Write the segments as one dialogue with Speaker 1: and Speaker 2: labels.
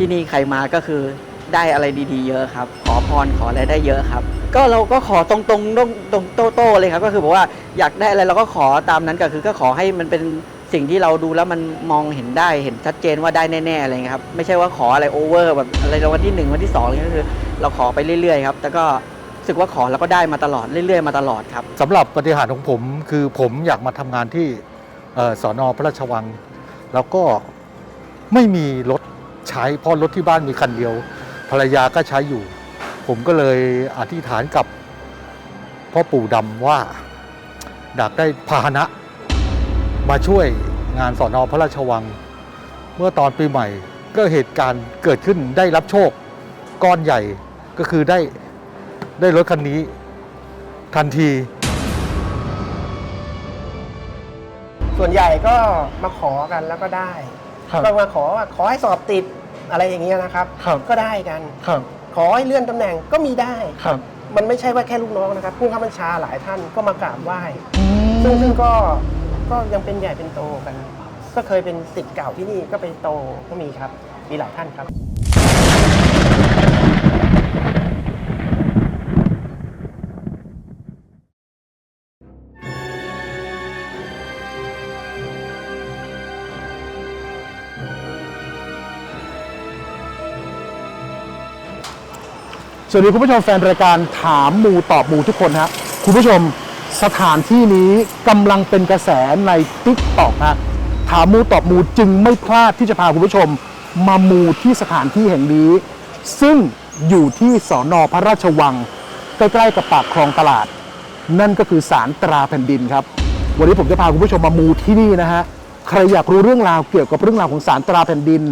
Speaker 1: ที่นี่ใครมาก็คือได้อะไรดีๆ เยอะครับ ขอพรขออะไรได้เยอะครับ ก็เราก็ขอตรงๆตรงตรงโต้ๆเลยครับ ก็คือบอกว่าอยากได้อะไรเราก็ขอตามนั้นก็คือก็ขอให้มันเป็นสิ่งที่เราดูแล้วมันมองเห็นได้เห็นชัดเจนว่าได้แน่ๆอะไรเงี้ยครับไม่ใช่ว่าขออะไรโอเวอร์แบบอะไรรางวัลที่หนึ่งวันที่สองอะไรเงี้ยก็คือ เราขอไปเรื่อยๆครับแต่ก็รู้สึกว่าขอแล้วก็ได้มาตลอดเรื่อยๆมาตลอดครับ
Speaker 2: สำหรับปฏิหารของผมคือผมอยากมาทำงานที่เอ่อสอนอพระราชวัง แล้วก็ไม่มีรถ ใช้เพราะรถที่บ้านมีคันเดียว ภรรยาก็ใช้อยู่ ผมก็เลยอธิษฐานกับพ่อปู่ดำว่าอยากได้พาหนะ มาช่วยงานสอนอพระราชวัง เมื่อตอนปีใหม่ก็เหตุการณ์เกิดขึ้นได้รับโชคก้อนใหญ่ก็คือได้ได้รถคันนี้ทันที
Speaker 3: ส่วนใหญ่ก็มาขอกันแล้วก็ได้
Speaker 2: ครับ
Speaker 3: ก็มาขอว่าขอให้สอบติดอะไรอย่างเงี้ยนะครับ
Speaker 2: ครับ
Speaker 3: ก็ได้กัน
Speaker 2: ครับ
Speaker 3: ขอให้เลื่อนตำแหน่งก็มีได้
Speaker 2: ครับ
Speaker 3: มันไม่ใช่ว่าแค่ลูกน้องนะครับผู้ข้าบัญชาหลายท่านก็มากราบไหว้ซึ่งซึ่งก็ก็ยังเป็นใหญ่เป็นโตกัน ก็เคยเป็นสิทธิ์เก่าที่นี่ก็ไปโตก็มีครับ มีหลายท่านครับ
Speaker 4: สวัสดีคุณผู้ชมแฟนรายการถามมูตอบมูทุกคนฮะคุณผู้ชมสถานที่นี้กำลังเป็นกระแสในติ๊กตอกฮะถามมูตอบมูจึงไม่พลาดที่จะพาคุณผู้ชม มามูที่สถานที่แห่งนี้ ซึ่งอยู่ที่สอนอพระราชวัง ใกล้ๆกับปากคลองตลาด นั่นก็คือสารตราแผ่นดินครับ วันนี้ผมจะพาคุณผู้ชมมามูที่นี่นะฮะใครอยากรู้เรื่องราวเกี่ยวกับเรื่องราวของสารตราแผ่นดิน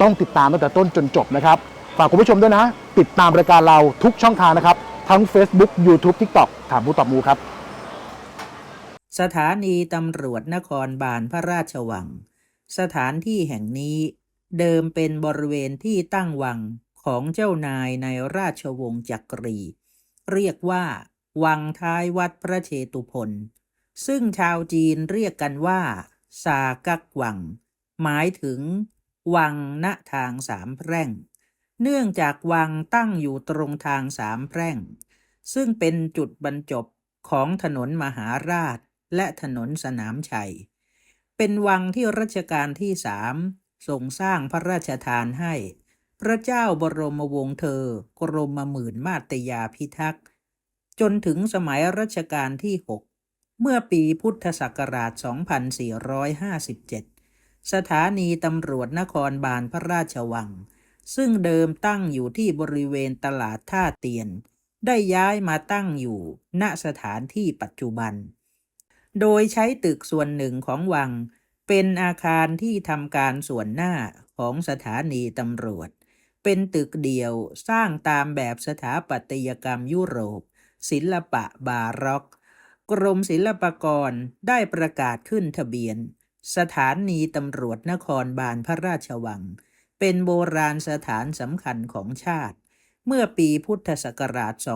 Speaker 4: ต้องติดตามตั้งแต่ต้นจนจบนะครับ ฝากคุณผู้ชมด้วยนะ ติดตามรายการเราทุกช่องทางนะครับ ทั้ง Facebook YouTube TikTok ถามผู้ตอบมูครับ
Speaker 5: สถานีตำรวจนครบาลพระราชวัง สถานที่แห่งนี้ เดิมเป็นบริเวณที่ตั้งวังของเจ้านายในราชวงศ์จักรี เรียกว่า วังท้ายวัดพระเชตุพนซึ่งชาวจีนเรียกกันว่าซากักวัง หมายถึง วังณทางสามแพร่ง เนื่องจากวังตั้งอยู่ตรงทางสามแพร่ง ซึ่งเป็นจุดบรรจบของถนนมหาราชและถนนสนามชัย เป็นวังที่รัชกาลที่สามทรงสร้างพระราชทานให้ พระเจ้าบรมวงศ์เธอกรมหมื่นมาตยาพิทักษ์ จนถึงสมัยรัชกาลที่ 6 เมื่อปีพุทธศักราช 2457 สถานีตำรวจนครบาลพระราชวัง ซึ่งเดิมตั้งอยู่ที่บริเวณตลาดท่าเตียน ได้ย้ายมาตั้งอยู่ณสถานที่ปัจจุบัน โดยใช้ตึกส่วนหนึ่งของวัง เป็นอาคารที่ทำการส่วนหน้าของสถานีตำรวจ เป็นตึกเดียวสร้างตามแบบสถาปัตยกรรมยุโรป ศิลปะบาร็อกกรมศิลปากรได้ประกาศขึ้นทะเบียน สถานีตำรวจนครบาลพระราชวัง เป็นโบราณสถานสำคัญของชาติ เมื่อปีพุทธศักราช 2520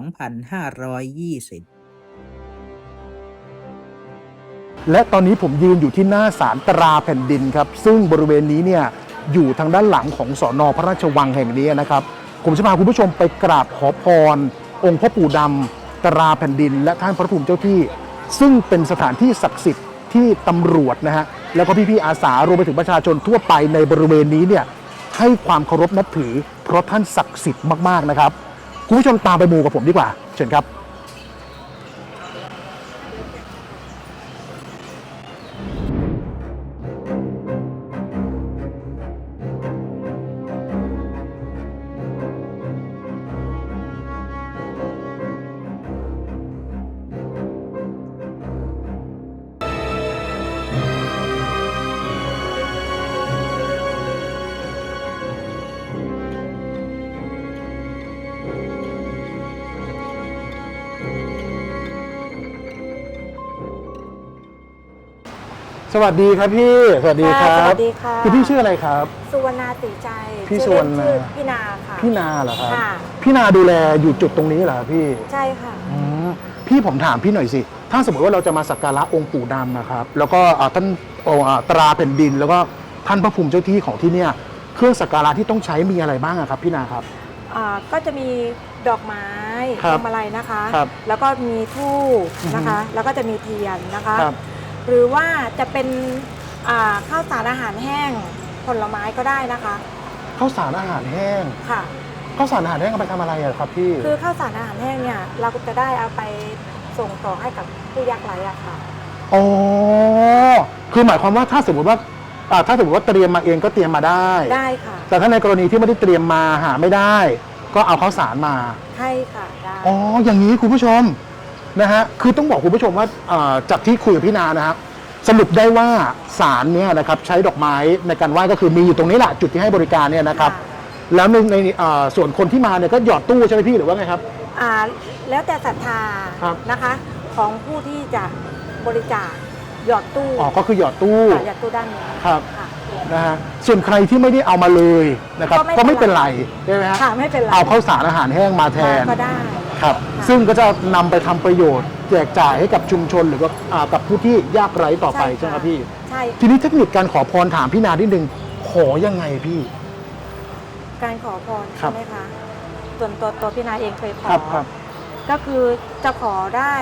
Speaker 4: และตอนนี้ผมยืนอยู่ที่หน้าศาลตราแผ่นดินครับ ซึ่งบริเวณนี้เนี่ยอยู่ทางด้านหลังของสอนอพระราชวังแห่งนี้นะครับ ผมจะพาคุณผู้ชมไปกราบขอพร องค์พ่อปู่ดำตราแผ่นดิน และท่านพระภูมิเจ้าที่ ซึ่งเป็นสถานที่ศักดิ์สิทธิ์ที่ตำรวจนะฮะแล้วก็พี่ๆอาสารวมไปถึงประชาชนทั่วไปในบริเวณนี้เนี่ย ให้ความเคารพนับถือ เพราะท่านศักดิ์สิทธิ์มากๆนะครับคุณผู้ชมตามไปมูกับผมดีกว่า เชิญครับ วัสดีครับพี่ สวัสดีครั
Speaker 6: ค่ะ
Speaker 4: บ
Speaker 6: สวัสดีค่ะ
Speaker 4: คือพี่ชื่ออะไรครับ
Speaker 6: สุวรรณาติใจ
Speaker 4: พี่
Speaker 6: ชื่อเล่น
Speaker 4: สุวรรณา
Speaker 6: ชื่อพี่นาค่ะ
Speaker 4: พี่นาเหรอครับ
Speaker 6: ค่ะ
Speaker 4: พี่นาดูแลอยู่จุดตรงนี้เหรอพี่
Speaker 6: ใช่ค่ะ
Speaker 4: อืมพี่ผมถามพี่หน่อยสิ ถ้าสมมติว่าเราจะมาสักการะองค์ปู่ดำนะครับ แล้วก็อ่าท่านโออ่าตราแผ่นดิน แล้วก็ท่านพระภูมิเจ้าที่ของที่เนี่ย เครื่องสักการะที่ต้องใช้มีอะไรบ้างอะครับ พี่นาครับ
Speaker 6: อ่าก็จะมีดอกไม้
Speaker 4: ครั
Speaker 6: พ
Speaker 4: บ
Speaker 6: วงมาลัยนะคะ
Speaker 4: ครับ
Speaker 6: แล้วก็มีทูบนะคะ
Speaker 4: อือฮึ
Speaker 6: แล้วก็จะมีเทียนนะคะ
Speaker 4: ครับ
Speaker 6: หรือว่าจะเป็นอ่าข้าวสารอาหารแห้งผลไม้ก็ได้นะคะ
Speaker 4: ข้าวสารอาหารแห้ง
Speaker 6: ค่ะ
Speaker 4: ข้าวสารอาหารแห้งเอาไปทำอะไรอะครับพี่
Speaker 6: คือข้าวสารอาหารแห้งเนี่ยเราก็จะได้เอาไปส่งต่อให้กับผู้ยากไร้อะค่ะ
Speaker 4: อ๋อคือหมายความว่าถ้าสมมติว่าอ่าถ้าสมมติว่าเตรียมมาเองก็เตรียมมาได้
Speaker 6: ได้ค่ะ
Speaker 4: แต่ถ้าในกรณีที่ไม่ได้เตรียมมาหาไม่ได้ ก็เอาข้าวสารมา
Speaker 6: ให้ค่ะได้
Speaker 4: อ๋ออย่างนี้คุณผู้ชม นะฮะคือต้องบอกคุณผู้ชมว่าอ่าจากที่คุยกับพี่นานะครับสรุปได้ว่าสารเนี่ยนะครับใช้ดอกไม้ในการไหว้ก็คือมีอยู่ตรงนี้แหละจุดที่ให้บริการเนี่ยนะครับ แล้วในในอ่าส่วนคนที่มาเนี่ยก็หยอดตู้ใช่ไหมพี่หรือว่าไงครับ
Speaker 6: อ่าแล้วแต่ศรัทธา
Speaker 4: ครับ
Speaker 6: นะคะของผู้ที่จะบริจาคหยอดตู้
Speaker 4: อ๋อก็คือหยอดตู้
Speaker 6: ค่ะหยอดตู้ด้านนี้
Speaker 4: ครับ
Speaker 6: ค่ะ
Speaker 4: นะฮะส่วนใครที่ไม่ได้เอามาเลยนะครับ
Speaker 6: ก็ไม่เป็นไร
Speaker 4: ก็ไม่เป็นไรใช่ไหมฮะ
Speaker 6: ค่ะไม่เป็นไร
Speaker 4: เอาข้าวสารอาหารแห้งมาแทน
Speaker 6: ก็ได้
Speaker 4: ครับ
Speaker 6: ค่ะ
Speaker 4: ซึ่งก็จะนำไปทำประโยชน์แจกจ่ายให้กับชุมชนหรือว่าอ่ากับผู้ที่ยากไร้ต่อไปใช่ไหมครับพี่
Speaker 6: ใช่
Speaker 4: ทีนี้เทคนิคการขอพรถามพี่นานิดนึงขอยังไงพี่
Speaker 6: การขอพร
Speaker 4: ครั
Speaker 6: ใช่
Speaker 4: บ
Speaker 6: ไหมคะส่วนตัวตัวพี่นาเองเคยขอ
Speaker 4: ครับครับ
Speaker 6: ก็คือจะขอได้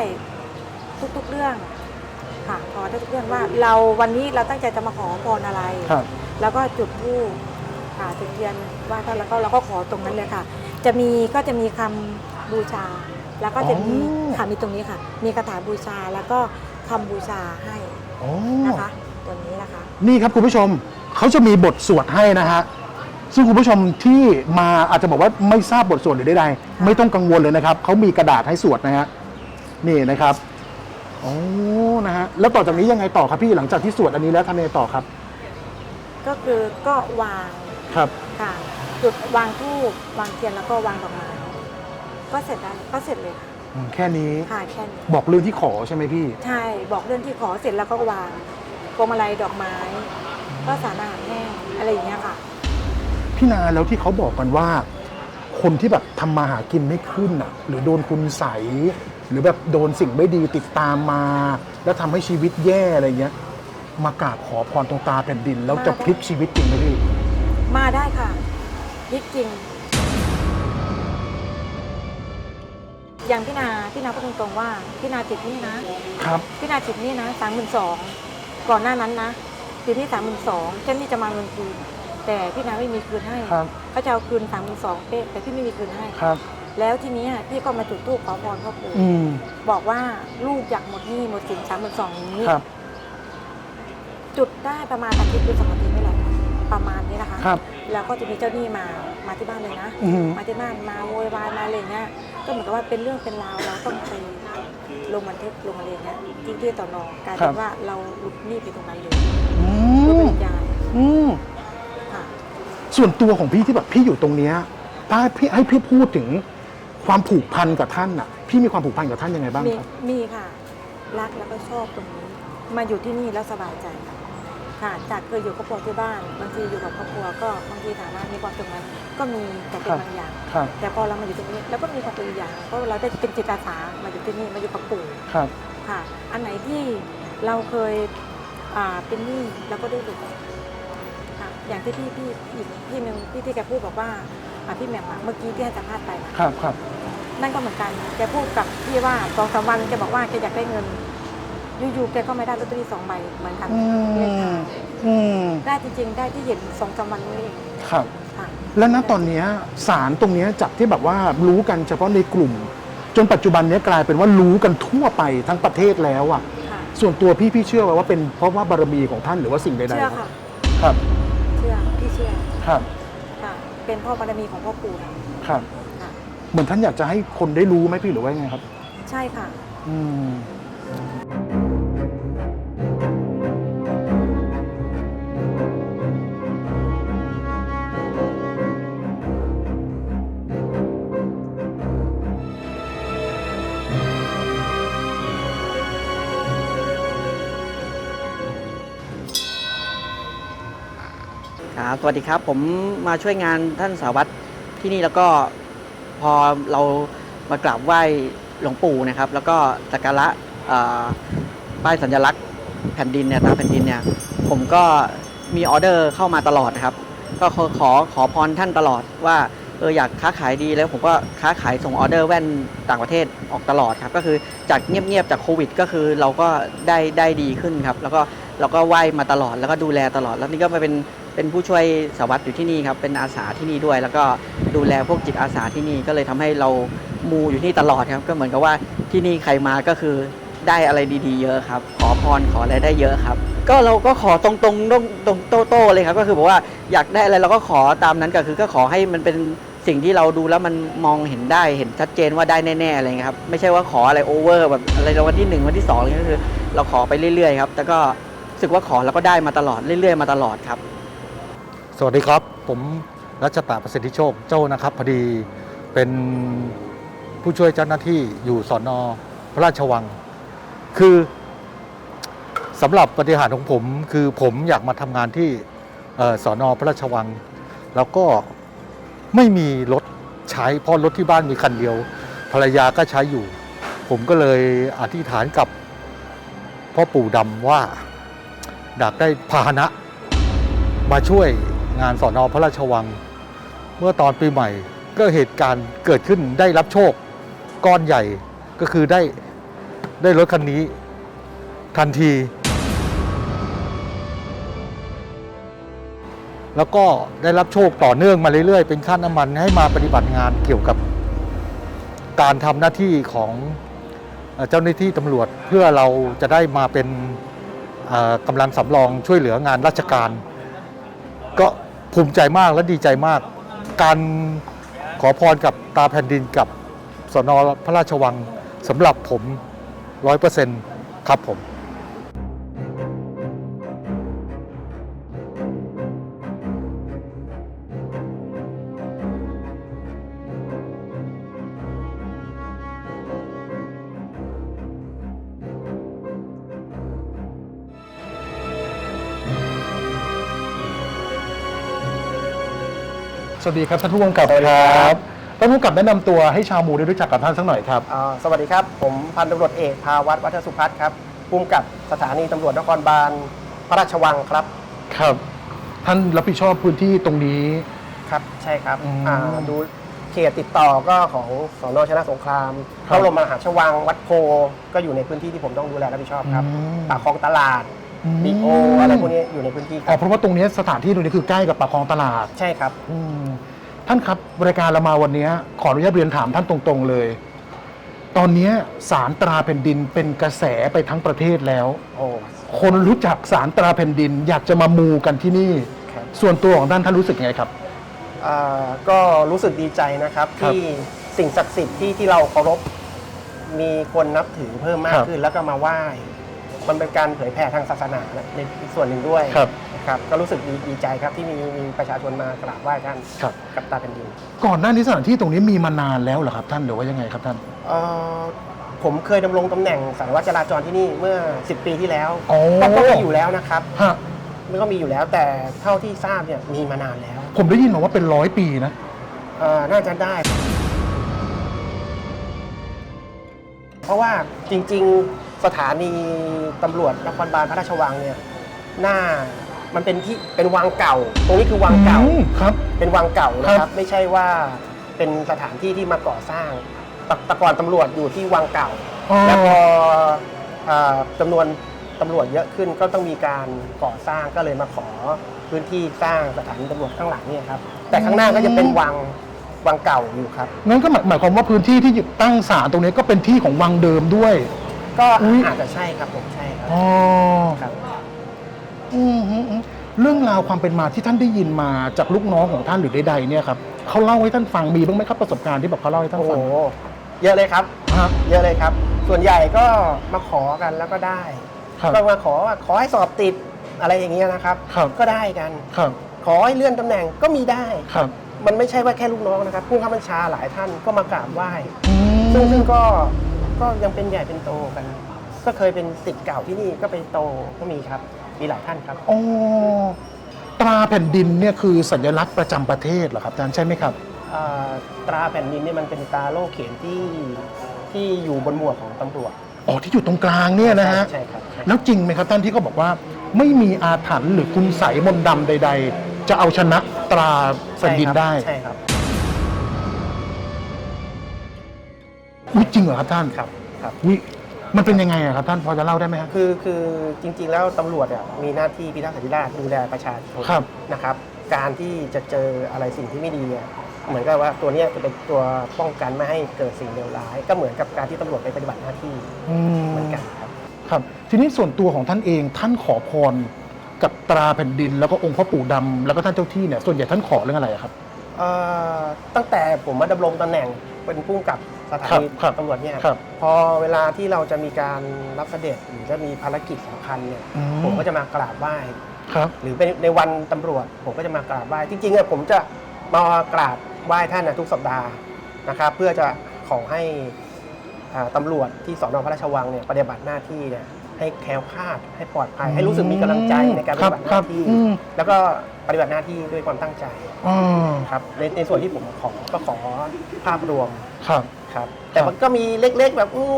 Speaker 6: ทุกๆเรื่องค่ะขอได้ทุกเรื่องว่า เราวันนี้เราตั้งใจจะมาขอพรอะไร
Speaker 4: ครับ
Speaker 6: แล้วก็จุดธูปค่ะจุดเทียนไหว่าท่านแล้วก็เราก็ขอตรงนั้นเลยค่ะ จะมีก็จะมีคำ บูชา แล้วก็จะมี
Speaker 4: อ๋อ
Speaker 6: ค่ะมีตรงนี้ค่ะ มีคาถาบูชาแล้วก็คำบูชาให้
Speaker 4: อ๋อ
Speaker 6: นะคะตัวนี้นะคะ
Speaker 4: นี่ครับคุณผู้ชมเขาจะมีบทสวดให้นะฮะซึ่งคุณผู้ชมที่มาอาจจะบอกว่าไม่ทราบบทสวดหรือใดๆไม่ต้องกังวลเลยนะครับเขามีกระดาษให้สวดนะฮะนี่นะครับโอ้นะฮะแล้วต่อจากนี้ยังไงต่อครับพี่หลังจากที่สวดอันนี้แล้วทำยังไงต่อครับ
Speaker 6: ก็คือก็วาง
Speaker 4: ครับ
Speaker 6: ค่ะจุดวางธูปวางเทียนแล้วก็วางดอกไม้ ก็เสร็จได้ก็เสร็จเลยค่ะ
Speaker 4: อืมแค่นี้
Speaker 6: ค่ะแค่นี้
Speaker 4: บอกเรื่องที่ขอใช่ไหมพี่
Speaker 6: ใช่บอกเรื่องที่ขอเสร็จแล้วก็วางพวงมาลัยดอกไม้ ก็สารอาหารแห้งอะไรอย่างเงี้ยค่ะ
Speaker 4: พี่นาแล้วที่เขาบอกกันว่า คนที่แบบทำมาหากินไม่ขึ้นอะ หรือโดนคุณใสยหรือแบบโดนสิ่งไม่ดีติดตามมา แล้วทำให้ชีวิตแย่อะไรเงี้ย มากราบขอพรตรงตาแผ่นดิน แล้วจะพลิกชีวิตจริงไหมพี่
Speaker 6: มาได้ค่ะพริกจริง อย่างพี่นาพี่นาพูดตรงๆว่าพี่นาติดหนี่นะ
Speaker 4: ครับ
Speaker 6: พี่นาติดหนี่นะสามหมื่นสองก่อนหน้านั้นนะติดหนี่สามหมื่นสองเจ้าหนี่จะมาเงินคืนแต่พี่นาไม่มีคืนให้
Speaker 4: ครับ
Speaker 6: เขาจะเอาคืนสามหมื่นสองเป๊ะแต่พี่ไม่มีคืนให้
Speaker 4: ครับ
Speaker 6: แล้วทีนี้พี่ก็มาจุดธูปขอพรพ่อปู่
Speaker 4: อืม
Speaker 6: บอกว่าลูกอยากหมดหนี้หมดสินสามหมื่นสองนี้
Speaker 4: ครับ
Speaker 6: จุดได้ประมาณอาทิตย์หรือสองอาทิตย์นี่แหละประมาณนี้นะคะ
Speaker 4: ครับ
Speaker 6: แล้วก็จะมีเจ้าหนี้มา มาที่บ้านเลยนะ
Speaker 4: อือหือ
Speaker 6: มาที่บ้านมาโวยวายมาอะไรเงี้ย ก็เหมือนกับว่าเป็นเรื่องเป็นราวเราต้องไปลงบันทึกลงอะไรเงี้ยที่ที่ต่อนอกลายเป็นว่าเราหลุดหนี้ไปตรงนั้นเลย
Speaker 4: อื
Speaker 6: ก็
Speaker 4: ม
Speaker 6: เป็นยาย
Speaker 4: อืม
Speaker 6: ค่ะ
Speaker 4: ส่วนตัวของพี่ที่แบบพี่อยู่ตรงเนี้ยถ้าพี่ให้พี่พูดถึงความผูกพันกับท่านอะ พี่มีความผูกพันกับท่านยังไงบ้าง
Speaker 6: มี
Speaker 4: ครับ
Speaker 6: มีค่ะ รักแล้วก็ชอบตรงนี้ มาอยู่ที่นี่แล้วสบายใจค่ะ จากเคยอยู่ครอบครัวที่บ้านบางทีอยู่กับครอบครัวก็บางทีถามว่ามีความสุขไหมก็มีแต่เป็น
Speaker 4: ครับ
Speaker 6: บางอย่าง
Speaker 4: ครับ
Speaker 6: แต่พอเรามาอยู่ตรงนี้แล้วก็มีความเป็นอีกอย่างเพราะเราได้เป็นจิตอาสามาอยู่ที่นี่มาอยู่กับปู่
Speaker 4: ครับ
Speaker 6: ค่ะ อันไหนที่เราเคยอ่าเป็นหนี้เราก็ได้หลุดค่ะอย่างที่พี่พี่อีกพี่หนึ่งพี่ที่แกพูดบอกว่าอ่าพี่แหม่มอะเมื่อกี้ที่ให้สัมภาษณ์ไปนะครับ
Speaker 4: ครับ
Speaker 6: นั่นก็เหมือนกันแกพูดกับพี่ว่าสองสามวันแกบอกว่าแกอยากได้เงิน อยู่ๆแกก็ไม่ได้ลอตเตอรี่สองใบเหมือนกัน
Speaker 4: อื
Speaker 6: เลข
Speaker 4: ม
Speaker 6: ท้าย
Speaker 4: อืม
Speaker 6: ได้จริงๆ ได้ที่เห็นสองสามวันนี้เอง
Speaker 4: ครับ
Speaker 6: ค่ะ
Speaker 4: แล้วณตอนเนี้ยสารตรงเนี้ยจากที่แบบว่ารู้กันเฉพาะในกลุ่ม จนปัจจุบันเนี้ยกลายเป็นว่ารู้กันทั่วไปทั้งประเทศแล้วอะ
Speaker 6: ค่ะ
Speaker 4: ส่วนตัวพี่พี่เชื่อว่าเป็นเพราะว่าบารมีของท่านหรือว่าสิ่งใดๆ
Speaker 6: เชื่อค่ะ
Speaker 4: ครับ
Speaker 6: เชื่อพี่เชื่อ
Speaker 4: ครับ
Speaker 6: ค่ะ เป็นเพ่อบารมีของพ่อปู่เรา
Speaker 4: ครับ
Speaker 6: ค่ะ
Speaker 4: เหมือนท่านอยากจะให้คนได้รู้ไหมพี่หรือว่าไงครับ
Speaker 6: ใช่ค่ะ
Speaker 4: อืม
Speaker 1: สวัสดีครับ ผมมาช่วยงานท่านสาวัตรที่นี่แล้วก็พอเรามากราบไหว้หลวงปู่นะครับ แล้วก็สักการะป้ายสัญลักษณ์แผ่นดินเนี่ยตาแผ่นดินเนี่ยผมก็มีออเดอร์เข้ามาตลอดนะครับ ก็ขอขอขอพรท่านตลอดว่าเอออยากค้าขายดีแล้วผมก็ค้าขายส่งออเดอร์แว่นต่างประเทศออกตลอดครับ ก็คือจากเงียบๆจากโควิด ก็คือเราก็ได้ได้ดีขึ้นครับ แล้วก็เราก็ไหว้มาตลอดแล้วก็ดูแลตลอด แล้วนี่ก็มาเป็น เป็นผู้ช่วยสวัสดิ์อยู่ที่นี่ครับเป็นอาสาที่นี่ด้วย แล้วก็ดูแลพวกจิตอาสาที่นี่ก็เลยทำให้เรามูอยู่ที่ตลอดครับ ก็เหมือนกับว่าที่นี่ใครมาก็คือได้อะไรดีๆ เยอะครับ ขอพรขออะไรได้เยอะครับ ก็เราก็ขอตรงๆตรงตโต้ๆเลยครับก็คือบอกว่าอยากได้อะไรเราก็ขอตามนั้นก็คือก็ขอให้มันเป็นสิ่งที่เราดูแล้วมันมองเห็นได้เห็นชัดเจนว่าได้แน่ๆอะไรเงี้ยครับไม่ใช่ว่าขออะไรโอเวอร์แบบอะไรรางวัลที่หนึ่งวันที่สองอะไรก็คือ เราขอไปเรื่อยๆครับแต่ก็รู้สึกว่าขอแล้วก็ได้มาตลอดเรื่อยๆมาตลอดครับ
Speaker 2: สวัสดีครับ ผมรัชตาประสิทธิโชคเจ้านะครับ พอดีเป็นผู้ช่วยเจ้าหน้าที่อยู่สอนอพระราชวัง คือสำหรับปฏิหารของผม คือผมอยากมาทำงานที่สอนอพระราชวัง แล้วก็ไม่มีรถใช้เพราะรถที่บ้านมีคันเดียว ภรรยาก็ใช้อยู่ ผมก็เลยอธิษฐานกับพ่อปู่ดำว่าอยากได้พาหนะมาช่วย งานสอนอพระราชวัง เมื่อตอนปีใหม่ ก็เหตุการณ์เกิดขึ้นได้รับโชคก้อนใหญ่ก็คือได้ได้รถคันนี้ทันที แล้วก็ได้รับโชคต่อเนื่องมาเรื่อยๆ เป็นค่าน้ำมันให้มาปฏิบัติงานเกี่ยวกับการทำหน้าที่ของเจ้าหน้าที่ตำรวจเพื่อเราจะได้มาเป็นกำลังสำรองช่วยเหลืองานราชการ ก็ ภูมิใจมากและดีใจมาก การขอพรกับตาแผ่นดินกับสนพระราชวังสำหรับผมร้อยเปอร์เซ็นต์ครับผม
Speaker 4: สวัสดีครับท่านผู้กำกับครับท่านผู้กำกับแนะนำตัวให้ชาวหมูได้รู้จักกับท่านสักหน่อยครับ
Speaker 3: อ่าสวัสดีครับ ผมพันตำรวจเอกภาวัตวัฒสุพัฒน์ครับภูมิกับสถานีตำรวจนครบาลพระราชวังครับ
Speaker 4: ครับ ท่านรับผิดชอบพื้นที่ตรงนี้
Speaker 3: ครับ ใช่ครับ
Speaker 4: อืม
Speaker 3: อ่าดูเขตติดต่อก็ของสอนอชนะสงคราม
Speaker 4: ค
Speaker 3: พ
Speaker 4: รับ
Speaker 3: ระบรมมหาราชวังวัดโพก็อยู่ในพื้นที่ที่ผมต้องดูแลรับผิดชอบครับ
Speaker 4: อืม
Speaker 3: ปากคลองตลาด
Speaker 4: อืม
Speaker 3: บีโออะไรพวกนี้อยู่ในพื้นที่ค
Speaker 4: อ๋อ
Speaker 3: รับ
Speaker 4: เพราะว่าตรงนี้สถานที่ตรงนี้คือใกล้กับปากคลองตลาด
Speaker 3: ใช่ครับ
Speaker 4: อืมท่านครับรายการเรามาวันนี้ขออนุญาตเรียนถามท่านตรงๆเลย ตอนนี้สารตราแผ่นดินเป็นกระแสไปทั้งประเทศแล้ว
Speaker 3: โอ้
Speaker 4: คนรู้จักสารตราแผ่นดิน อยากจะมามูกันที่นี่
Speaker 3: ครับ
Speaker 4: ส่วนตัวของท่านท่านรู้สึกยังไงครับ
Speaker 3: อ่าก็รู้สึกดีใจนะครับ
Speaker 4: ครับ
Speaker 3: ที่สิ่งศักดิ์สิทธิ์ที่ที่เราเคารพมีคนนับถือเพิ่มมาก
Speaker 4: ครับ
Speaker 3: ขึ้น แล้วก็มาไหว้ มันเป็นการเผยแผ่ทางศาสนาในอีกส่วนหนึ่งด้วย
Speaker 4: ครับ
Speaker 3: นะครับก็รู้สึกดีดีใจครับที่มีมีประชาชนมากราบไหว้ท่าน
Speaker 4: ครับ
Speaker 3: กับตาแผ่นดิน
Speaker 4: ก่อนหน้านี้สถานที่ตรงนี้มีมานานแล้วเหรอครับท่านหรือว่ายังไงครับท่าน
Speaker 3: เอ่อผมเคยดำรงตำแหน่งสารวัตรจราจรที่นี่เมื่อ 10 ปีที่แล้ว
Speaker 4: อ๋อ
Speaker 3: ก็ก็มีอยู่แล้วนะครับ
Speaker 4: ฮะ
Speaker 3: มันก็มีอยู่แล้วแต่เท่าที่ทราบเนี่ยมีมานานแล้ว
Speaker 4: ผมได้ยินมาว่าเป็นร้อยปีนะ
Speaker 3: เอ่อน่าจะได้ เพราะว่าจริง ๆ สถานีตำรวจนครบาลพระราชวังเนี่ยหน้ามันเป็นที่เป็นวังเก่า ตรงนี้คือวังเก่า
Speaker 4: อืมครับ
Speaker 3: เป็นวังเก่านะค
Speaker 4: ครั
Speaker 3: รับ
Speaker 4: บ
Speaker 3: ไม่ใช่ว่าเป็นสถานที่ที่มาก่อสร้างแตแตะก่อนตำรวจอยู่ที่วังเก่า
Speaker 4: อ๋อ
Speaker 3: แล้วพออ่าจำนวนตำรวจเยอะขึ้นก็ต้องมีการก่อสร้างก็เลยมาขอพื้นที่สร้างสถานีตำรวจข้างหลังเนี่ยครับ แต่ข้างหน้าก็จะเป็นวังวังเก่าอยู่ครับ
Speaker 4: งั้นก็หมายหมายความว่าพื้นที่ที่ตั้งศาลตรงนี้ก็เป็นที่ของวังเดิมด้วย
Speaker 3: ก็
Speaker 4: อุ๊ย
Speaker 3: อาจจะใช่ครับผมใช่ครับ
Speaker 4: อ๋อ
Speaker 3: ครับ
Speaker 4: อืมฮึอืมเรื่องราวความเป็นมาที่ท่านได้ยินมาจากลูกน้องของท่านหรือใดๆเนี่ยครับเขาเล่าให้ท่านฟังมีบ้างไหมครับประสบการณ์ที่แบบเขาเล่าให้ท่าน
Speaker 3: โอ้โห
Speaker 4: ฟัง
Speaker 3: เยอะเลยครับ
Speaker 4: ฮะ
Speaker 3: เยอะเลยครับ ส่วนใหญ่ก็มาขอกันแล้วก็ได้
Speaker 4: ครับ
Speaker 3: ก็มาขอว่าขอให้สอบติดอะไรอย่างเงี้ยนะครับ
Speaker 4: ครับ
Speaker 3: ก็ได้กัน
Speaker 4: ครับ
Speaker 3: ขอให้เลื่อนตำแหน่งก็มีได้
Speaker 4: ครับ
Speaker 3: มันไม่ใช่ว่าแค่ลูกน้องนะครับผู้ข้าบัญชาหลายท่านก็มากราบไหว้
Speaker 4: อืม
Speaker 3: ซึ่งซึ่งก็ ก็ยังเป็นใหญ่เป็นโตกัน ก็เคยเป็นสิทธิ์เก่าที่นี่ก็ไปโตก็มีครับ มีหลายท่านครับ
Speaker 4: อ๋อตราแผ่นดินเนี่ยคือสัญลักษณ์ประจำประเทศเหรอครับอาจารย์ใช่ไหมครับ
Speaker 3: อ่าตราแผ่นดินเนี่ยมันเป็นตราโล่เขียนที่ที่อยู่บนหมวกของตำรวจ
Speaker 4: อ๋อที่อยู่ตรงกลางเนี่ยนะฮะ
Speaker 3: ใช่ครับใช่
Speaker 4: แล้วจริงไหมครับท่านที่เขาบอกว่า ไม่มีอาถรรพ์หรือคุณใสยมนต์ดำใด ๆ จะเอาชนะตราแผ่นดินได้
Speaker 3: ใช่ครับ
Speaker 4: อุ๊ ยจริงเหรอครับท่าน
Speaker 3: ครับครับ
Speaker 4: อุ๊ยมันเป็นยังไงอะครับท่านพอจะเล่าได้ไหมครับ
Speaker 3: คือคือจริงๆแล้วตำรวจอะมีหน้าที่พิทักษ์สันติราษฎร์ดูแลประชาชน
Speaker 4: ครับ
Speaker 3: นะครับ การที่จะเจออะไรสิ่งที่ไม่ดีอะเหมือนกับว่าตัวเนี้ยจะเป็นตัวป้องกันไม่ให้เกิดสิ่งเลวร้าย ก็เหมือนกับการที่ตำรวจไปปฏิบัติหน้าที่
Speaker 4: อื
Speaker 3: เหมือน
Speaker 4: ม
Speaker 3: กันครับ
Speaker 4: ครับ ทีนี้ส่วนตัวของท่านเองท่านขอพรกับตราแผ่นดิน แล้วก็องค์พ่อปู่ดำแล้วก็ท่านเจ้าที่เนี่ยส่วนใหญ่ท่านขอเรื่องอะไรอะครับ
Speaker 3: เอ่อตั้งแต่ผมมาดำรงตำแหน่งเป็นผู้กำกับ สถานี
Speaker 4: ครับ
Speaker 3: ตำรวจเนี่ย
Speaker 4: ครับ
Speaker 3: พอเวลาที่เราจะมีการรับเสด็จหรือจะมีภารกิจสำคัญเนี่ย
Speaker 4: อื
Speaker 3: ผมก็จะมากราบไหว้
Speaker 4: ครับ
Speaker 3: หรือเป็นในวันตำรวจ ผมก็จะมากราบไหว้จริงๆอะผมจะมากราบไหว้ท่านนะทุกสัปดาห์นะครับ เพื่อจะขอให้อ่าตำรวจที่สอนอพระราชวังเนี่ยปฏิบัติหน้าที่เนี่ยให้แคล้วคลาดให้ปลอดภัย ให้รู้สึกมีกำลังใจในการปฏิบัติห
Speaker 4: ครั
Speaker 3: น้า
Speaker 4: บ
Speaker 3: ที่
Speaker 4: อืม
Speaker 3: แล้วก็ปฏิบัติหน้าที่ด้วยความตั้งใจ
Speaker 4: อ๋อ
Speaker 3: ครับในในส่วนที่ผมขอก็ขอภาพรวม
Speaker 4: ครับ
Speaker 3: ครับ แต่มันก็มีเล็กๆ แบบอู้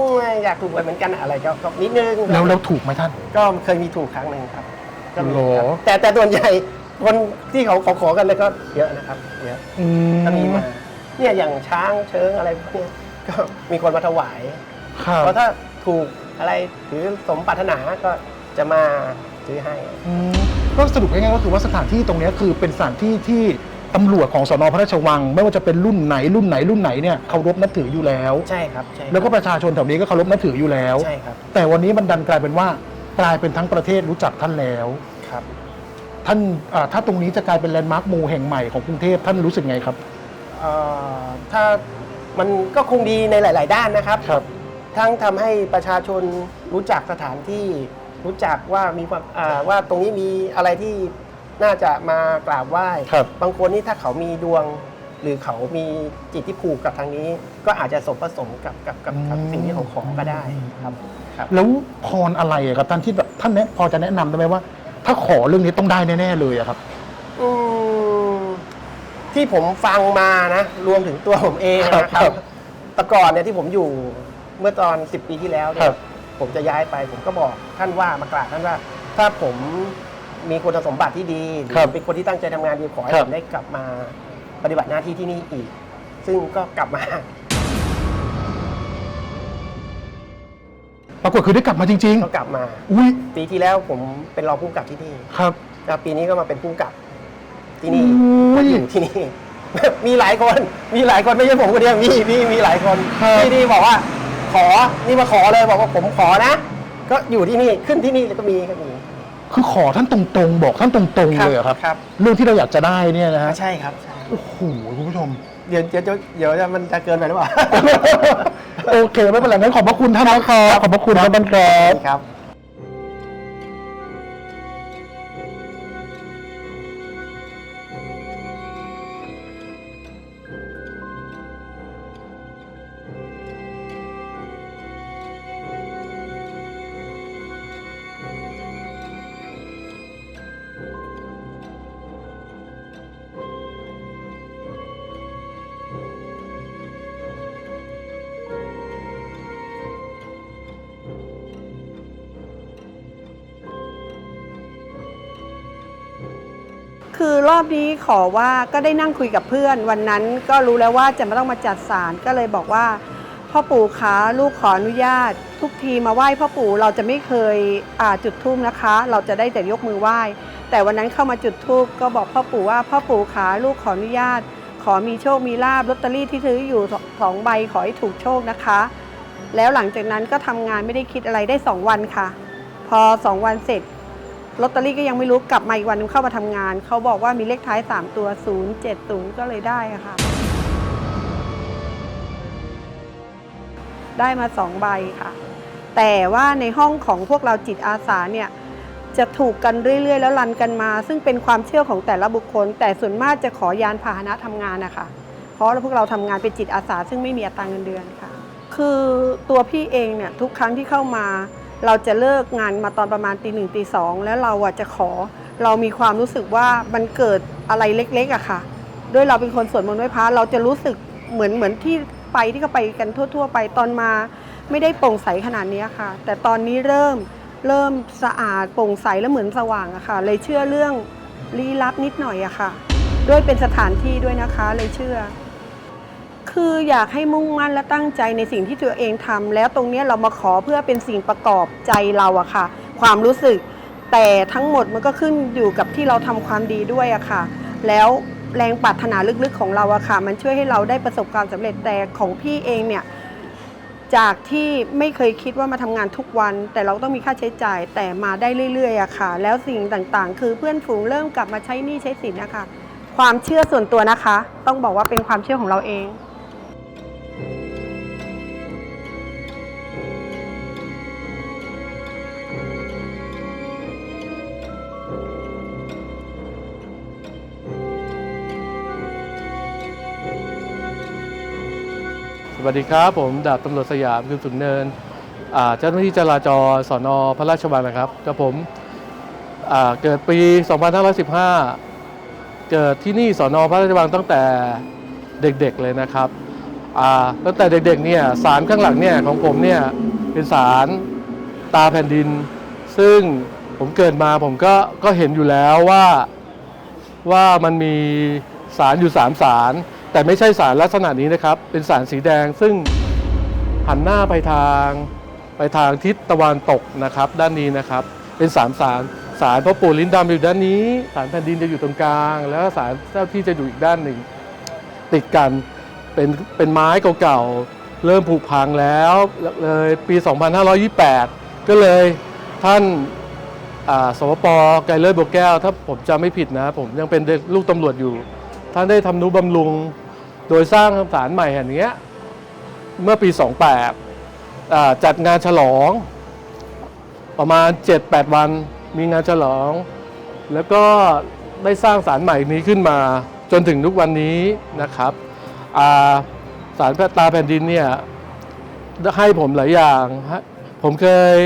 Speaker 3: อยากถูกหวยเหมือนกันอะไรก็ก็นิดนึง
Speaker 4: แล้วแล้วถูกไหมท่าน
Speaker 3: ก็เคยมีถูกครั้งหนึ่งครับก็มี
Speaker 4: เหรอ
Speaker 3: ครับแต่แต่ส่วนใหญ่คนที่เขาขอขอกันเลยก็เยอะนะครับเยอะ
Speaker 4: อื
Speaker 3: ก็มีมาเนี่ยอย่างช้างเชิงอะไรพวกเนี้ยก็มีคนมาถวาย
Speaker 4: ครับ
Speaker 3: เพราะถ้าถูกอะไรหรือสมปรารถนาก็จะมาซื้อให้
Speaker 4: อืมก็สรุปง่ายๆก็คือว่าสถานที่ตรงเนี้ยคือเป็นสถานที่ที่ ตำรวจของสนพระราชวัง ไม่ว่าจะเป็นรุ่นไหนรุ่นไหนรุ่นไหนเนี่ยเคารพนับถืออยู่แล้ว
Speaker 3: ใช่ครับใช่ครับ
Speaker 4: แล้วก็ประชาชนแถวนี้ก็เคารพนับถืออยู่แล้ว
Speaker 3: ใช่ครับ
Speaker 4: แต่วันนี้มันดันกลายเป็นว่ากลายเป็นทั้งประเทศรู้จักท่านแล้ว
Speaker 3: ครับ
Speaker 4: ท่านอ่าถ้าตรงนี้จะกลายเป็นแลนด์มาร์คหมู่แห่งใหม่ของกรุงเทพท่านรู้สึกไงครับ
Speaker 3: เอ่อถ้ามันก็คงดีในหลาย ๆ ด้านนะครับ
Speaker 4: ครับ
Speaker 3: ทั้งทำให้ประชาชนรู้จักสถานที่รู้จักว่ามีความอ่าว่าตรงนี้มีอะไรที่ น่าจะมากราบไหว้
Speaker 4: ครับ
Speaker 3: บางคนนี่ถ้าเขามีดวง หรือเขามีจิตที่ผูกกับทางนี้ ก็อาจจะสมประสงค์กับกับกับกับ
Speaker 4: อืม
Speaker 3: สิ่งที่เขาขอก็ได้ครับครับ
Speaker 4: แล้วพรอะไรอะครับท่านที่แบบท่านแนะพอจะแนะนำได้ไหมว่า ถ้าขอเรื่องนี้ต้องได้แน่ๆเลยอะครับ
Speaker 3: อืมที่ผมฟังมานะ รวมถึงตัวผมเองนะค
Speaker 4: ครั
Speaker 3: รับบแต่ก่อนเนี่ยที่ผมอยู่เมื่อตอน 10 ปีที่แล้วเนี่
Speaker 4: ครั
Speaker 3: ย
Speaker 4: บ
Speaker 3: ผมจะย้ายไป ผมก็บอกท่านว่ามากราบท่านว่า ถ้าผม มีคุณสมบัติที่ดีหรือเป็นคนที่ตั้งใจทำงานดีขอให้
Speaker 4: ครับ
Speaker 3: ผมได้กลับมาปฏิบัติหน้าที่ที่นี่อีก ซึ่งก็กลับมา
Speaker 4: ปรากฏคือได้กลับมาจริง
Speaker 3: ก็กลับมา
Speaker 4: ๆ อุ้ย
Speaker 3: ปีที่แล้วผมเป็นรองผู้กำกับที่นี่
Speaker 4: ครับ
Speaker 3: แล้วปีนี้ก็มาเป็นผู้กำกับที่นี่
Speaker 4: อุ้
Speaker 3: มายอยู่ที่นี่ มีหลายคนมีหลายคนไม่ใช่ผมคนเดียวมีมีมีหลายคน
Speaker 4: ครับ
Speaker 3: ที่นี่บอกว่า ขอนี่มาขอเลยบอกว่าผมขอนะ ก็อยู่ที่นี่ขึ้นที่นี่แล้วก็มีก็มี
Speaker 4: คือขอท่านตรงๆ บอกท่านตรงๆเลยเหรอครับ
Speaker 3: ครับ
Speaker 4: เรื่องที่เราอยากจะได้เนี่ยนะฮะ
Speaker 3: ใช่ครับใช่
Speaker 4: โอ้โหคุณผู้ชม
Speaker 3: เดี๋ยวเดี๋ยวเดี๋ยวเดี๋ยวจะมันจะเกินไปหรือเปล่า
Speaker 4: โอเคไม่เป็นไรงั้นขอบพระคุณท่านนะครับขอบพระคุณครับท่านครับ
Speaker 3: ครับ
Speaker 7: คือรอบนี้ขอว่าก็ได้นั่งคุยกับเพื่อน วันนั้นก็รู้แล้วว่าจะไม่ต้องมาจัดสารก็เลยบอกว่า พ่อปู่คะลูกขออนุญาต ทุกทีมาไหว้พ่อปู่เราจะไม่เคยอ่าจุดธูปนะคะ เราจะได้แต่ยกมือไหว้ แต่วันนั้นเข้ามาจุดธูปก็บอกพ่อปู่ว่าพ่อปู่ขาลูกขออนุญาต ขอมีโชคมีลาบลอตเตอรี่ที่ซื้ออยู่สองสองใบขอให้ถูกโชคนะคะ แล้วหลังจากนั้นก็ทำงานไม่ได้คิดอะไรได้สองวันค่ะ พอสองวันเสร็จ ลอตเตอรี่ก็ยังไม่รู้กลับมาอีกวันนึงเข้ามาทำงาน เขาบอกว่ามีเลขท้าย 3 ตัว 070 ก็เลยได้อะค่ะ ได้มา2ใบค่ะ แต่ว่าในห้องของพวกเราจิตอาสาเนี่ยจะถูกกันเรื่อย ๆ แล้วรันกันมา ซึ่งเป็นความเชื่อของแต่ละบุคคล แต่ส่วนมากจะขอยานพาหนะทำงานนะคะเพราะพวกเราทำงานเป็นจิตอาสา ซึ่งไม่มีอัตราเงินเดือนค่ะ คือตัวพี่เองเนี่ยทุกครั้งที่เข้ามา เราจะเลิกงานมาตอนประมาณตีหนึ่งตีสองแล้วเราอะจะขอ เรามีความรู้สึกว่ามันเกิดอะไรเล็กๆอะค่ะ ด้วยเราเป็นคนสวดมนต์ไหว้พระเราจะรู้สึกเหมือนเหมือนที่ไปที่เขาไปกันทั่ว ๆ ไปตอนมาไม่ได้โปร่งใสขนาดนี้ค่ะ แต่ตอนนี้เริ่มเริ่มสะอาดโปร่งใสแล้วเหมือนสว่างอะค่ะ เลยเชื่อเรื่องลี้ลับนิดหน่อยอะค่ะ ด้วยเป็นสถานที่ด้วยนะคะเลยเชื่อ คืออยากให้มุ่งมั่นและตั้งใจในสิ่งที่ตัวเองทำแล้วตรงนี้เรามาขอเพื่อเป็นสิ่งประกอบใจเราอะค่ะ ความรู้สึก แต่ทั้งหมดมันก็ขึ้นอยู่กับที่เราทำความดีด้วยอะค่ะ แล้วแรงปรารถนาลึกๆของเราอะค่ะ มันช่วยให้เราได้ประสบความสำเร็จแต่ของพี่เองเนี่ยจากที่ไม่เคยคิดว่ามาทำงานทุกวัน แต่เราต้องมีค่าใช้จ่ายแต่มาได้เรื่อยๆอะค่ะ แล้วสิ่งต่างๆ คือเพื่อนฝูงเริ่มกลับมาใช้หนี้ใช้สินนะคะ ความเชื่อส่วนตัวนะคะ ต้องบอกว่าเป็นความเชื่อของเราเอง
Speaker 8: วัสดีครับ ผมดาบตำรวจสยามคือสุนเนินเจ้าหน้าที่จราจรสอนอพระราชวังนะครับกับผมเกิดปี 2515 เกิดที่นี่สอนอพระราชวังตั้งแต่เด็กๆเลยนะครับตั้งแต่เด็กๆเนี่ยสารข้างหลังเนี่ยของผมเนี่ยเป็นสารตาแผ่นดิน ซึ่งผมเกิดมาผมก็ก็เห็นอยู่แล้วว่าว่ามันมีสารอยู่3สาร แต่ไม่ใช่สารลักษณะนี้นะครับ เป็นสารสีแดงซึ่งหันหน้าไปทางไปทางทิศตะวันตกนะครับ ด้านนี้นะครับ เป็นสามสารสารพระปู่ลิ้นดำอยู่ด้านนี้ สารแผ่นดินจะอยู่ตรงกลาง แล้วก็สารเจ้าที่จะอยู่อีกด้านหนึ่ง ติดกันเป็นเป็นไม้เก่าๆเริ่มผุพังแล้วเลยปี 2528 ก็เลยท่านสวปไกรเลิศบัวแก้ว ถ้าผมจำไม่ผิดนะ ผมยังเป็นลูกตำรวจอยู่ ท่านได้ทำนุบำรุง โดยสร้างศาลใหม่แห่งนี้เมื่อปี 28 จัดงานฉลอง ประมาณ 7-8 วันมีงานฉลอง แล้วก็ได้สร้างศาลใหม่นี้ขึ้นมาจนถึงทุกวันนี้นะครับอ่าศาลตาแผ่นดินเนี่ยให้ผมหลายอย่าง ผมเคย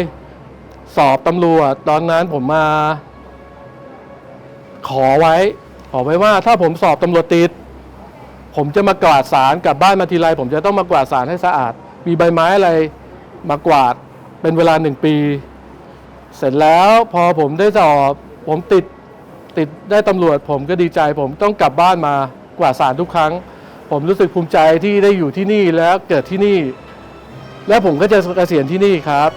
Speaker 8: สอบตำรวจตอนนั้นผมมาขอไว้ ขอกไว้ว่าถ้าผมสอบตำรวจติด ผมจะมากวาดสารกลับบ้านมาทีไรผมจะต้องมากวาดสารให้สะอาด มีใบไม้อะไรมากวาดเป็นเวลาหนึ่งปี เสร็จแล้วพอผมได้สอบผมติดติดได้ตำรวจ ผมก็ดีใจ ผมต้องกลับบ้านมากวาดสารทุกครั้ง ผมรู้สึกภูมิใจที่ได้อยู่ที่นี่แล้วเกิดที่นี่ และผมก็จะเกษียณที่นี่ครับ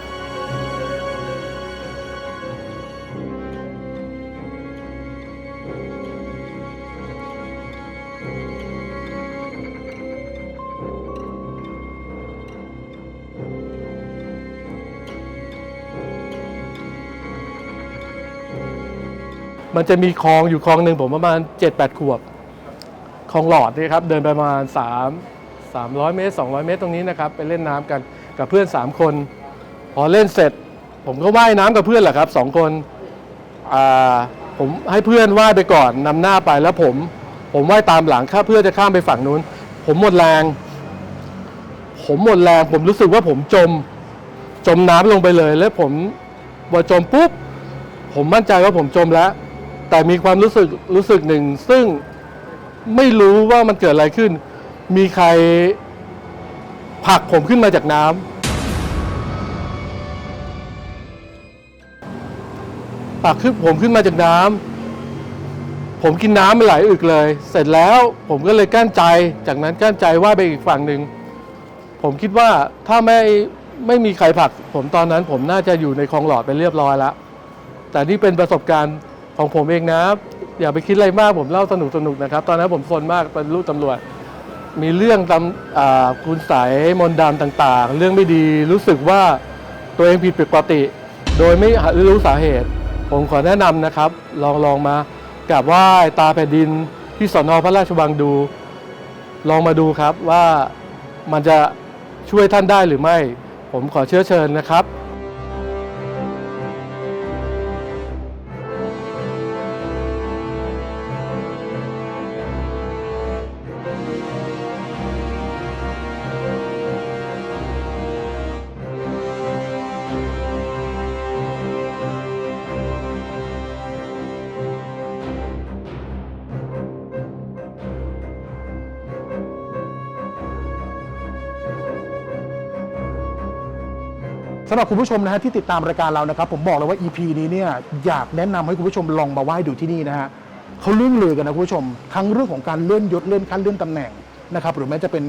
Speaker 8: มันจะมีคลองอยู่คลองหนึ่งผมประมาณ 7-8 ขวบคลองหลอดนี่ครับเดินไปประมาณ 3 300 เมตร 200 เมตรตรงนี้นะครับไปเล่นน้ำกันกับเพื่อน 3 คน พอเล่นเสร็จ ผมก็ว่ายน้ำกับเพื่อนแหละครับสองคนผมให้เพื่อนว่ายไปก่อนนำหน้าไปแล้วผม ผมว่ายตามหลังข้าเพื่อจะข้ามไปฝั่งนู้น ผมหมดแรง ผมหมดแรง ผมรู้สึกว่าผมจมจมน้ำลงไปเลย แล้วผมพอจมปุ๊บผมมั่นใจว่าผมจมแล้ว แต่มีความรู้สึกรู้สึกหนึ่ง ซึ่งไม่รู้ว่ามันเกิดอะไรขึ้น มีใครผลักผมขึ้นมาจากน้ำผลักขึ้นผมขึ้นมาจากน้ำผมกินน้ำไปหลายอึกเลย เสร็จแล้วผมก็เลยกั้นใจ จากนั้นกั้นใจว่าไปอีกฝั่งหนึ่ง ผมคิดว่าถ้าไม่ไม่มีใครผลัก ผมตอนนั้นผมน่าจะอยู่ในคลองหลอดไปเรียบร้อยแล้ว แต่นี่เป็นประสบการณ์ ของผมเองนะอย่าไปคิดอะไรมากผมเล่าสนุกสนุกนะครับ ตอนนั้นผมซนมากเป็นลูกตำรวจ มีเรื่องตำคุณใสยมนต์ดำต่างๆ เรื่องไม่ดีรู้สึกว่าตัวเองผิดปกติ โดยไม่รู้สาเหตุ ผมขอแนะนำนะครับ ลองลองมากราบไหว้ตาแผ่นดินที่สอนอพระราชวังดู ลองมาดูครับว่ามันจะช่วยท่านได้หรือไม่ ผมขอเชื้อเชิญนะครับำ
Speaker 4: หรับคุณผู้ชมนะฮะที่ติดตามรายการเรานะครับ ผมบอกเลยว่า EP นี้เนี่ยอยากแนะนำให้คุณผู้ชมลองมาไหว้ดูที่นี่นะฮะเขาเรื่องลือกันนะคุณผู้ชม ทั้งเรื่องของการเลื่อนยศเลื่อนขั้นเลื่อนตำแหน่งนะครับหรือแม้จะเป็น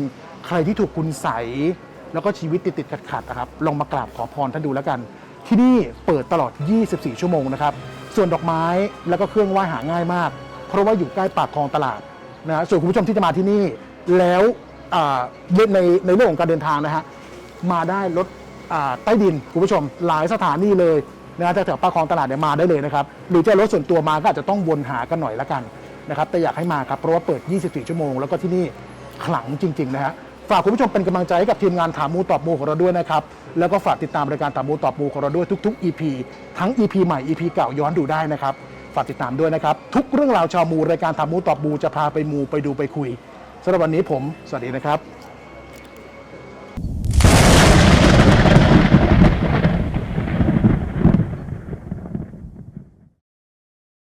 Speaker 4: ใครที่ถูกคุณใสยแล้วก็ชีวิตติดติดขัดขัดๆนะครับลองมากราบขอพรท่านดูแล้วกัน ที่นี่เปิดตลอด 24 ชั่วโมงนะครับส่วนดอกไม้แล้วก็เครื่องไหว้หาง่ายมาก เพราะว่าอยู่ใกล้ปากคลองตลาดนะฮะส่วนคุณผู้ชมที่จะมาที่นี่แล้วอ่าในในเรื่องของการเดินทางนะฮะ มาได้รถ ใต้ดินคุณผู้ชมหลายสถานีเลยนะแถวๆปากคลองตลาดเนี่ยมาได้เลยนะครับหรือจะรถส่วนตัวมาก็อาจจะต้องวนหากันหน่อยละกันนะครับแต่อยากให้มาครับเพราะว่าเปิด 24 ชั่วโมง แล้วก็ที่นี่ขลังจริง ๆ นะฮะฝากคุณผู้ชมเป็นกำลังใจให้กับทีมงานถามมูตอบมูของเราด้วยนะครับแล้วก็ฝากติดตามรายการถามมูตอบมูของเราด้วยทุก ๆ EP ทั้ง EP ใหม่ EP เก่าย้อนดูได้นะครับฝากติดตามด้วยนะครับทุกเรื่องราวชาวมูรายการถามมูตอบมูจะพาไปมูไปดูไปคุยสำหรับวันนี้ผม สวัสดีนะครับ